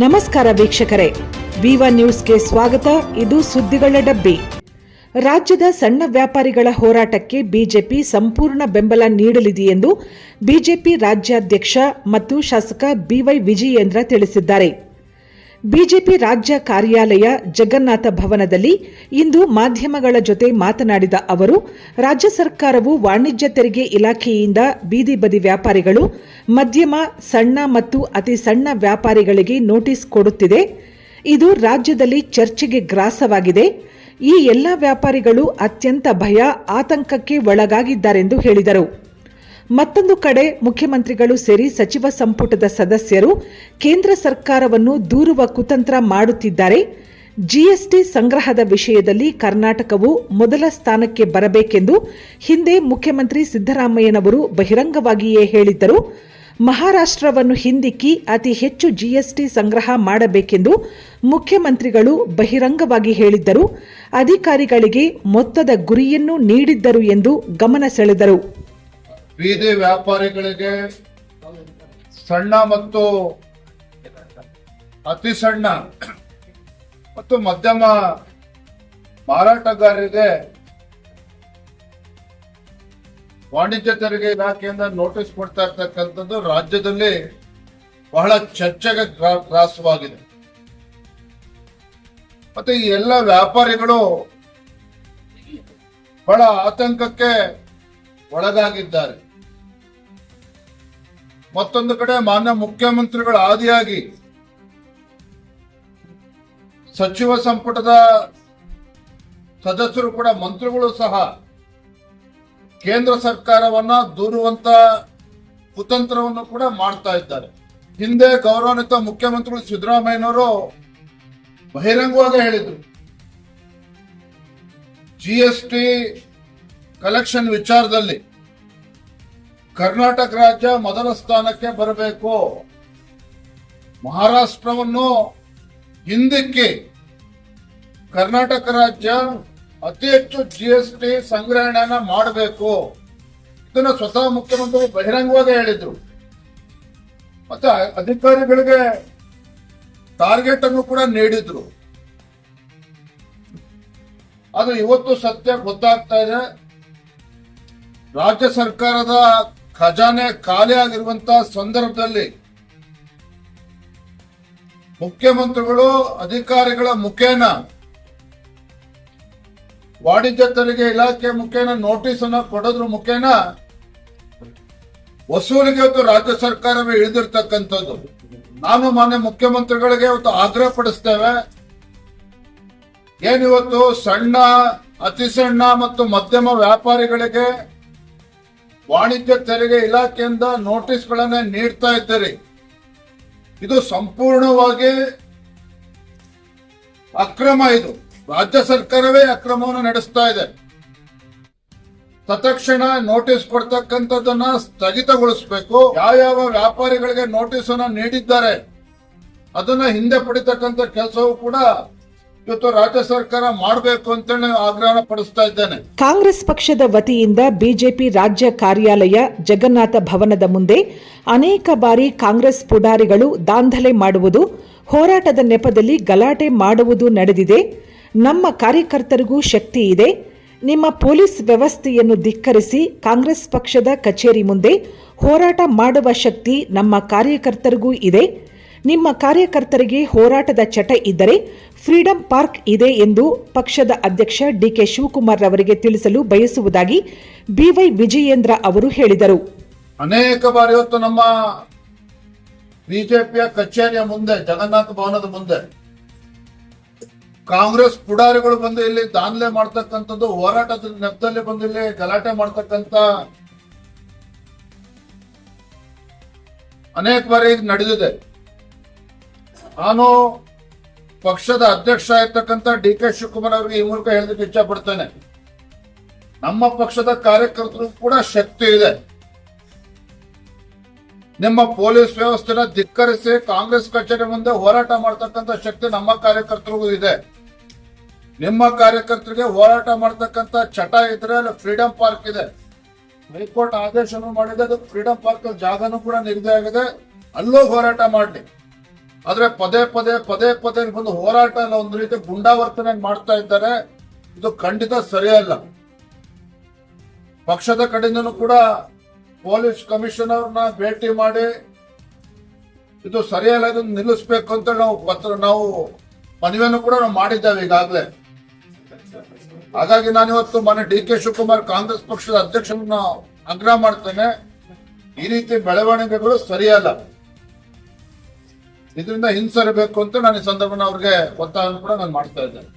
ನಮಸ್ಕಾರ ವೀಕ್ಷಕರೇ. ವಿವ ನ್ಯೂಸ್ಗೆ ಸ್ವಾಗತ. ಇದು ಸುದ್ದಿಗಳ ಡಬ್ಬಿ. ರಾಜ್ಯದ ಸಣ್ಣ ವ್ಯಾಪಾರಿಗಳ ಹೋರಾಟಕ್ಕೆ ಬಿಜೆಪಿ ಸಂಪೂರ್ಣ ಬೆಂಬಲ ನೀಡಲಿದೆ ಎಂದು ಬಿಜೆಪಿ ರಾಜ್ಯಾಧ್ಯಕ್ಷ ಮತ್ತು ಶಾಸಕ ಬಿವೈ ವಿಜಯೇಂದ್ರ ತಿಳಿಸಿದ್ದಾರೆ. ಬಿಜೆಪಿ ರಾಜ್ಯ ಕಾರ್ಯಾಲಯ ಜಗನ್ನಾಥ ಭವನದಲ್ಲಿ ಇಂದು ಮಾಧ್ಯಮಗಳ ಜೊತೆ ಮಾತನಾಡಿದ ಅವರು, ರಾಜ್ಯ ಸರ್ಕಾರವು ವಾಣಿಜ್ಯ ತೆರಿಗೆ ಇಲಾಖೆಯಿಂದ ಬೀದಿ ಬದಿ ವ್ಯಾಪಾರಿಗಳು, ಮಧ್ಯಮ, ಸಣ್ಣ ಮತ್ತು ಅತಿ ಸಣ್ಣ ವ್ಯಾಪಾರಿಗಳಿಗೆ ನೋಟಿಸ್ ಕೊಡುತ್ತಿದೆ. ಇದು ರಾಜ್ಯದಲ್ಲಿ ಚರ್ಚೆಗೆ ಗ್ರಾಸವಾಗಿದೆ. ಈ ಎಲ್ಲ ವ್ಯಾಪಾರಿಗಳು ಅತ್ಯಂತ ಭಯ, ಆತಂಕಕ್ಕೆ ಒಳಗಾಗಿದ್ದಾರೆಂದು ಹೇಳಿದರು. ಮತ್ತೊಂದು ಕಡೆ ಮುಖ್ಯಮಂತ್ರಿಗಳು ಸೇರಿ ಸಚಿವ ಸಂಪುಟದ ಸದಸ್ಯರು ಕೇಂದ್ರ ಸರ್ಕಾರವನ್ನು ದೂರುವ ಕುತಂತ್ರ ಮಾಡುತ್ತಿದ್ದಾರೆ. ಜಿಎಸ್ಟಿ ಸಂಗ್ರಹದ ವಿಷಯದಲ್ಲಿ ಕರ್ನಾಟಕವು ಮೊದಲ ಸ್ಥಾನಕ್ಕೆ ಬರಬೇಕೆಂದು ಹಿಂದೆ ಮುಖ್ಯಮಂತ್ರಿ ಸಿದ್ದರಾಮಯ್ಯನವರು ಬಹಿರಂಗವಾಗಿಯೇ ಹೇಳಿದ್ದರು. ಮಹಾರಾಷ್ಟ್ರವನ್ನು ಹಿಂದಿಕ್ಕಿ ಅತಿ ಹೆಚ್ಚು ಜಿಎಸ್ಟಿ ಸಂಗ್ರಹ ಮಾಡಬೇಕೆಂದು ಮುಖ್ಯಮಂತ್ರಿಗಳು ಬಹಿರಂಗವಾಗಿ ಹೇಳಿದ್ದರು. ಅಧಿಕಾರಿಗಳಿಗೆ ಮೊತ್ತದ ಗುರಿಯನ್ನು ನೀಡಿದ್ದರು ಎಂದು ಗಮನ ಸೆಳೆದರು. ಬೀದಿ ವ್ಯಾಪಾರಿಗಳಿಗೆ ಸಣ್ಣ ಮತ್ತು ಅತಿ ಸಣ್ಣ ಮತ್ತು ಮಧ್ಯಮ ಮಾರಾಟಗಾರರಿಗೆ ವಾಣಿಜ್ಯ ತೆರಿಗೆ ಇಲಾಖೆಯಿಂದ ನೋಟಿಸ್ ಕೊಡ್ತಾ ಇರ್ತಕ್ಕಂಥದ್ದು ರಾಜ್ಯದಲ್ಲಿ ಬಹಳ ಚರ್ಚೆಗೆ ಗ್ರಾ- ಗ್ರಾಸವಾಗಿದೆ. ಮತ್ತೆ ಈ ಎಲ್ಲ ವ್ಯಾಪಾರಿಗಳು ಬಹಳ ಆತಂಕಕ್ಕೆ ಒಳಗಾಗಿದ್ದಾರೆ. ಮತ್ತೊಂದು ಕಡೆ ಮಾನ್ಯ ಮುಖ್ಯಮಂತ್ರಿಗಳ ಆದಿಯಾಗಿ ಸಚಿವ ಸಂಪುಟದ ಸದಸ್ಯರು ಕೂಡ ಮಂತ್ರಿಗಳು ಸಹ ಕೇಂದ್ರ ಸರ್ಕಾರವನ್ನ ದೂರುವಂತ ಕುತಂತ್ರವನ್ನು ಕೂಡ ಮಾಡ್ತಾ ಇದ್ದಾರೆ. ಹಿಂದೆ ಗೌರವಾನ್ವಿತ ಮುಖ್ಯಮಂತ್ರಿಗಳು ಸಿದ್ದರಾಮಯ್ಯನವರು ಬಹಿರಂಗವಾಗಿ ಹೇಳಿದ್ರು. ಜಿ ಎಸ್ ಕಲೆಕ್ಷನ್ ವಿಚಾರದಲ್ಲಿ ಕರ್ನಾಟಕ ರಾಜ್ಯ ಮೊದಲ ಸ್ಥಾನಕ್ಕೆ ಬರಬೇಕು. ಮಹಾರಾಷ್ಟ್ರವನ್ನು ಹಿಂದಕ್ಕೆ ಕರ್ನಾಟಕ ರಾಜ್ಯ ಅತಿ ಹೆಚ್ಚು ಜಿ ಎಸ್ ಟಿ ಸಂಗ್ರಹಣೆಯನ್ನ ಮಾಡಬೇಕು. ಇದನ್ನ ಸ್ವತಃ ಮುಖ್ಯಮಂತ್ರಿ ಬಹಿರಂಗವಾಗಿ ಹೇಳಿದ್ರು. ಮತ್ತೆ ಅಧಿಕಾರಿಗಳಿಗೆ ಟಾರ್ಗೆಟ್ ಅನ್ನು ಕೂಡ ನೀಡಿದ್ರು. ಅದು ಇವತ್ತು ಸತ್ಯ ಗೊತ್ತಾಗ್ತಾ ಇದೆ. ರಾಜ್ಯ ಸರ್ಕಾರದ ಖಜಾನೆ ಖಾಲಿ ಆಗಿರುವಂತಹ ಸಂದರ್ಭದಲ್ಲಿ ಮುಖ್ಯಮಂತ್ರಿಗಳು, ಅಧಿಕಾರಿಗಳ ಮುಖೇನ ವಾಣಿಜ್ಯ ತೆರಿಗೆ ಇಲಾಖೆ ಮುಖೇನ ನೋಟಿಸ್ ಅನ್ನ ಕೊಡೋದ್ರ ಮುಖೇನ ವಸೂಲಿಗೆ ಇವತ್ತು ರಾಜ್ಯ ಸರ್ಕಾರವೇ ಇಳಿದಿರ್ತಕ್ಕಂಥದ್ದು ನಾನು ಮಾನ್ಯ ಮುಖ್ಯಮಂತ್ರಿಗಳಿಗೆ ಇವತ್ತು ಆಗ್ರಹ ಪಡಿಸ್ತೇವೆ. ಏನಿವತ್ತು ಸಣ್ಣ ಅತಿ ಸಣ್ಣ ಮತ್ತು ಮಧ್ಯಮ ವ್ಯಾಪಾರಿಗಳಿಗೆ ವಾಣಿಜ್ಯ ತೆರಿಗೆ ಇಲಾಖೆಯಿಂದ ನೋಟಿಸ್ಗಳನ್ನ ನೀಡ್ತಾ ಇದ್ದೀರಿ. ಇದು ಸಂಪೂರ್ಣವಾಗಿ ಅಕ್ರಮ ಇದು. ರಾಜ್ಯ ಸರ್ಕಾರವೇ ಅಕ್ರಮವನ್ನು ನಡೆಸ್ತಾ ಇದೆ. ತತ್ಕ್ಷಣ ನೋಟಿಸ್ ಕೊಡ್ತಕ್ಕಂಥದ್ದನ್ನ ಸ್ಥಗಿತಗೊಳಿಸಬೇಕು. ಯಾವ ವ್ಯಾಪಾರಿಗಳಿಗೆ ನೋಟಿಸ್ ಅನ್ನ ನೀಡಿದ್ದಾರೆ, ಅದನ್ನ ಹಿಂದೆ ಪಡಿತಕ್ಕಂಥ ಕೆಲಸವೂ ಕೂಡ ಇವತ್ತು ರಾಜ್ಯ ಸರ್ಕಾರ ಮಾಡಬೇಕು ಅಂತ ಆಗ್ರಹ ಪಡಿಸ್ತಾ ಇದ್ದೇನೆ. ಕಾಂಗ್ರೆಸ್ ಪಕ್ಷದ ವತಿಯಿಂದ ಬಿಜೆಪಿ ರಾಜ್ಯ ಕಾರ್ಯಾಲಯ ಜಗನ್ನಾಥ ಭವನದ ಮುಂದೆ ಅನೇಕ ಬಾರಿ ಕಾಂಗ್ರೆಸ್ ಪುಡಾರಿಗಳು ದಾಂಧಲೆ ಮಾಡುವುದು, ಹೋರಾಟದ ನೆಪದಲ್ಲಿ ಗಲಾಟೆ ಮಾಡುವುದು ನಡೆದಿದೆ. ನಮ್ಮ ಕಾರ್ಯಕರ್ತರಿಗೂ ಶಕ್ತಿ ಇದೆ. ನಿಮ್ಮ ಪೊಲೀಸ್ ವ್ಯವಸ್ಥೆಯನ್ನು ಧಿಕ್ಕರಿಸಿ ಕಾಂಗ್ರೆಸ್ ಪಕ್ಷದ ಕಚೇರಿ ಮುಂದೆ ಹೋರಾಟ ಮಾಡುವ ಶಕ್ತಿ ನಮ್ಮ ಕಾರ್ಯಕರ್ತರಿಗೂ ಇದೆ. ನಿಮ್ಮ ಕಾರ್ಯಕರ್ತರಿಗೆ ಹೋರಾಟದ ಚಟ ಇದ್ದರೆ ಫ್ರೀಡಂ ಪಾರ್ಕ್ ಇದೆ ಎಂದು ಪಕ್ಷದ ಅಧ್ಯಕ್ಷ ಡಿಕೆ ಶಿವಕುಮಾರ್ ಅವರಿಗೆ ತಿಳಿಸಲು ಬಯಸುವುದಾಗಿ ಬಿವೈ ವಿಜಯೇಂದ್ರ ಅವರು ಹೇಳಿದರು. ಅನೇಕ ಬಾರಿ ಇವತ್ತು ನಮ್ಮ ಬಿಜೆಪಿಯ ಕಚೇರಿಯ ಮುಂದೆ, ಜಗನ್ನಾಥ ಭವನದ ಮುಂದೆ ಕಾಂಗ್ರೆಸ್ ಪುಡಾರಿಗಳು ಬಂದು ಇಲ್ಲಿ ದಾನ್ಲೆ ಮಾಡ್ತಕ್ಕಂಥದ್ದು, ಹೋರಾಟದ ನೆಪದಲ್ಲಿ ಬಂದು ಇಲ್ಲಿ ಗಲಾಟೆ ಮಾಡ್ತಕ್ಕಂಥ ಅನೇಕ ಬಾರಿ ನಡೆದಿದೆ. ನಾನು ಪಕ್ಷದ ಅಧ್ಯಕ್ಷ ಆಗಿರ್ತಕ್ಕಂಥ ಡಿ ಕೆ ಶಿವಕುಮಾರ್ ಅವರಿಗೆ ಈ ಮೂಲಕ ಹೇಳೋದಕ್ಕೆ ಇಚ್ಛೆ ಪಡ್ತೇನೆ ನಮ್ಮ ಪಕ್ಷದ ಕಾರ್ಯಕರ್ತರು ಕೂಡ ಶಕ್ತಿ ಇದೆ. ನಿಮ್ಮ ಪೊಲೀಸ್ ವ್ಯವಸ್ಥೆನ ಧಿಕ್ಕರಿಸಿ ಕಾಂಗ್ರೆಸ್ ಕಚೇರಿ ಮುಂದೆ ಹೋರಾಟ ಮಾಡ್ತಕ್ಕಂಥ ಶಕ್ತಿ ನಮ್ಮ ಕಾರ್ಯಕರ್ತರಿಗೂ ಇದೆ. ನಿಮ್ಮ ಕಾರ್ಯಕರ್ತರಿಗೆ ಹೋರಾಟ ಮಾಡ್ತಕ್ಕಂಥ ಚಟ ಇದ್ರೆ ಅಲ್ಲಿ ಫ್ರೀಡಂ ಪಾರ್ಕ್ ಇದೆ. ಹೈಕೋರ್ಟ್ ಆದೇಶವನ್ನು ಮಾಡಿದೆ, ಅದು ಫ್ರೀಡಂ ಪಾರ್ಕ್ ಜಾಗನೂ ಕೂಡ ನಿಗದಿ ಆಗಿದೆ ಅಲ್ಲೂ ಹೋರಾಟ ಮಾಡಲಿ. ಆದ್ರೆ ಪದೇ ಪದೇ ಪದೇ ಪದೇ ಬಂದು ಹೋರಾಟ ಎಲ್ಲ ಒಂದು ರೀತಿ ಗುಂಡಾವರ್ತನೆ ಮಾಡ್ತಾ ಇದ್ದಾರೆ. ಇದು ಖಂಡಿತ ಸರಿಯಲ್ಲ. ಪಕ್ಷದ ಕಡೆಯಿಂದನೂ ಕೂಡ ಪೊಲೀಸ್ ಕಮಿಷನರ್ನ ಭೇಟಿ ಮಾಡಿ ಇದು ಸರಿಯಲ್ಲ, ಇದನ್ನು ನಿಲ್ಲಿಸಬೇಕು ಅಂತ ನಾವು ಪತ್ರ, ನಾವು ಮನವಿಯನ್ನು ಕೂಡ ನಾವು ಮಾಡಿದ್ದೇವೆ ಈಗಾಗಲೇ. ಹಾಗಾಗಿ ನಾನು ಇವತ್ತು ಮನೆ ಡಿ ಕೆ ಶಿವಕುಮಾರ್ ಕಾಂಗ್ರೆಸ್ ಪಕ್ಷದ ಅಧ್ಯಕ್ಷರನ್ನ ಆಗ್ರಹ ಮಾಡ್ತೇನೆ. ಈ ರೀತಿ ಬೆಳವಣಿಗೆಗಳು ಸರಿಯಲ್ಲ. ಇದರಿಂದ ಹಿಂಸರಬೇಕು ಅಂತ ನಾನು ಈ ಸಂದರ್ಭನ ಅವ್ರಿಗೆ ಒತ್ತಾಯವನ್ನು ಕೂಡ ನಾನು ಮಾಡ್ತಾ ಇದ್ದೇನೆ.